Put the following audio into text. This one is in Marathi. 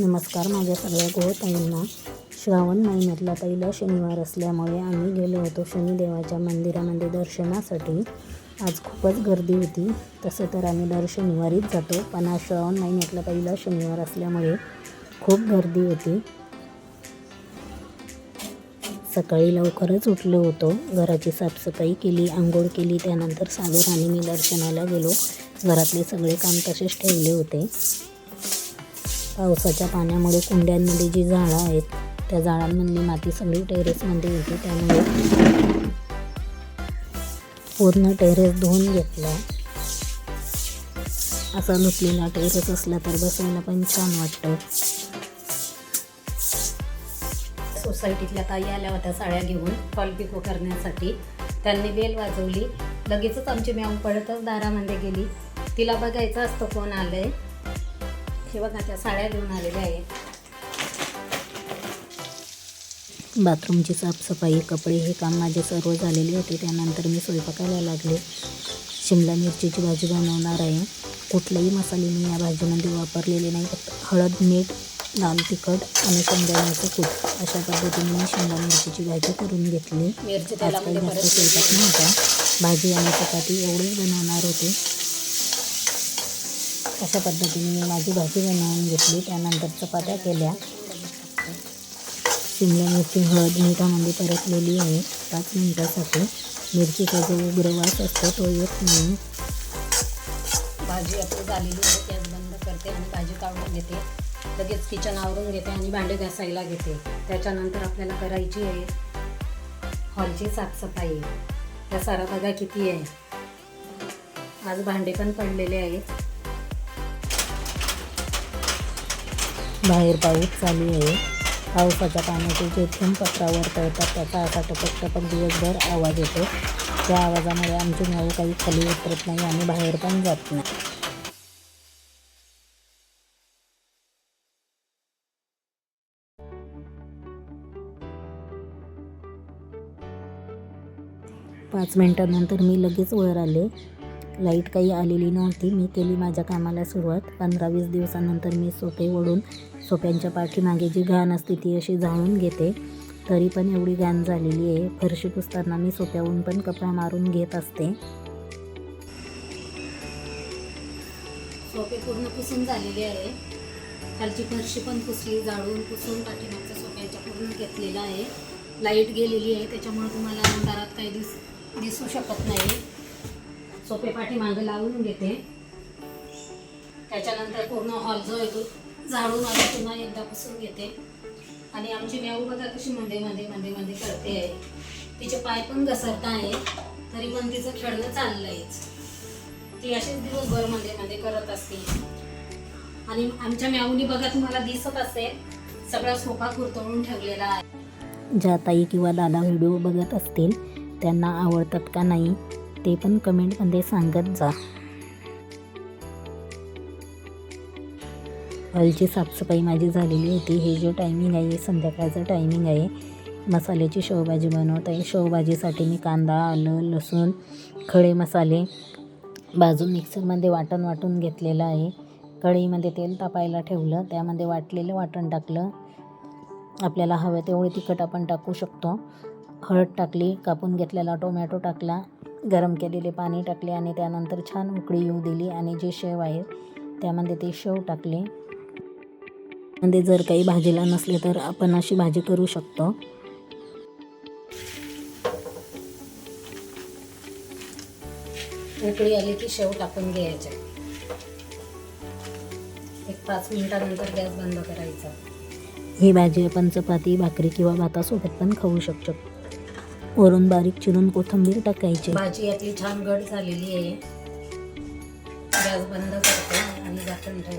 नमस्कार माझ्या सगळ्या गोताईंना श्रावण महिन्यातला पहिला शनिवार असल्यामुळे आम्ही गेलो होतो शनिदेवाच्या मंदिरामध्ये दर्शनासाठी. आज खूपच गर्दी होती तसं तर आम्ही दर शनिवारीच जातो पण आज श्रावण महिन्यातला पहिला शनिवार असल्यामुळे खूप गर्दी होती. सकाळी लवकरच उठलो होतो घराची साफसफाई केली आंघोळ केली त्यानंतर सागर आणि मी दर्शनाला गेलो. घरातले सगळे काम तसेच ठेवले होते. पावसाच्या पाण्यामुळे कुंड्यांमध्ये जी झाडं आहेत त्या झाडांमधली माती सगळी टेरेसमध्ये येते त्यामुळे पूर्ण टेरेस धुवून घेतला. असा धुतलेला टेरेस असला तर बसायला पण छान वाटतं. सोसायटीतल्या ताई आल्या होत्या साड्या घेऊन फॉल पिको करण्यासाठी. त्यांनी बेल वाजवली. लगेचच आमची मॅम पडतच दारामध्ये गेली. तिला बघायचं असतं कोण आलं आहे हे बघा त्या साड्या घेऊन आलेल्या आहेत. बाथरूमची साफसफाई कपडे हे काम माझे सर्व झालेले होते. त्यानंतर मी स्वयंपाकायला लागले. शिमला मिरचीची भाजी बनवणार आहे. कुठलेही मसाले मी या भाजीमध्ये वापरलेले नाही. फक्त हळद मीठ लाल तिखट आणि शेंगदाण्याचं कूट. अशा पद्धतीने मी शिमला मिरचीची भाजी करून घेतली. मिरची जास्त स्वयंपाक नव्हता. भाजी आणि चपाती एवढेच बनवणार होते. अशा पद्धतीने मी माझी भाजी बनवून घेतली. त्यानंतर चपात्या केल्या. शिमला मिरची हळद मिठामध्ये परतलेली आहे. पाच मिनिटासाठी. मिरचीचा जो उग्र वास असतो तो येत नाही. भाजी आपली झालेली आहे. गॅस बंद करते आणि भाजी काढून घेते. लगेच किचन आवरून घेते आणि भांडे घासायला घेते. त्याच्यानंतर आपल्याला करायची आहे. हॉलची साफसफाई. या सारा बघा किती आहे. आज भांडे पण पडलेले आहेत. बाहेर पाऊस चालू आहे. पावसाच्या पाण्याचे जे थेंब पत्रावर पडतात त्याचा असा टपक टपक दिवसभर आवाज येतो. त्या आवाजामुळे आमची नावं काही खाली उतरत नाही आणि बाहेर पण जात नाही. पाच मिनटानंतर मी लगेच वर आले. लाइट काही आलेली नव्हती. मी केली माझ्या कामाला सुरुवात. पंधरा वीस दिवसानंतर मी सोपे ओढून सोप्यांच्या पाठीमागे जी घाण असते ती अशी जाळून घेते. तरी पण एवढी घाण झालेली आहे. फरशी पुसताना मी सोप्याहून पण कपडा मारून घेत असते. सोपे पूर्ण पुसून झालेले आहे. खालची फरशी पण पुसली जाळून पुसून पाठीमागच्या सोप्याच्या पूर्ण घेतलेला आहे. लाइट गेलेली आहे त्याच्यामुळे तुम्हाला अंधारात काही दिस दिसू शकत नाही. सोपे पाठी मागे लावून घेते. त्याच्यानंतर पूर्ण हॉल जो आहे तो झाडून आला पुन्हा एकदा पुसून घेते. आणि आमची म्याऊ बघा कशी मध्ये मध्ये मध्ये मध्ये करते. आहे तिचे पाय पण घसरत आहे तरी पण तिचं खेळणं चाललंयच ती अशीच दिवसभरमध्ये मध्ये करत असते. आणि आमच्या म्याऊनी बघा तुम्हाला दिसत असेल सगळा सोफा कुरतळून ठेवलेला आहे. ज्या ताई किंवा दादा व्हिडिओ बघत असतील त्यांना आवडतात का नाही? ते पण कमेंटमध्ये सांगत जा. हॉलची साफसफाई माझी झालेली होती. हे जे टायमिंग आहे संध्याकाळचं टायमिंग आहे. मसाल्याची शेवभाजी बनवत आहे. शेवभाजीसाठी मी कांदा आलं लसूण खडे मसाले बाजून मिक्सरमध्ये वाटण वाटून घेतलेलं आहे. कढईमध्ये तेल तापायला ठेवलं. त्यामध्ये वाटलेलं वाटण टाकलं. आपल्याला हवं तेवढे तिखट आपण टाकू शकतो. हळद टाकली कापून घेतलेला टोमॅटो टाकला. गरम केलेले पाणी टाकले आणि त्यानंतर छान उकळी येऊ दिली आणि जे शेव आहे त्यामध्ये ते शेव टाकले. मध्ये जर काही भाजीला नसले तर आपण अशी भाजी करू शकतो. उकळी आली की शेव टाकून घ्यायचे. एक पाच मिनिटानंतर गॅस बंद करायचा. ही भाजी आपण चपाती भाकरी किंवा भातासोबत पण खाऊ शकतो. वरून बारीक चिरून कोथिंबीर टाकायची. भाजी आपली छान गड झालेली आहे. गॅस बंद करते आणि झाकण ठेवते.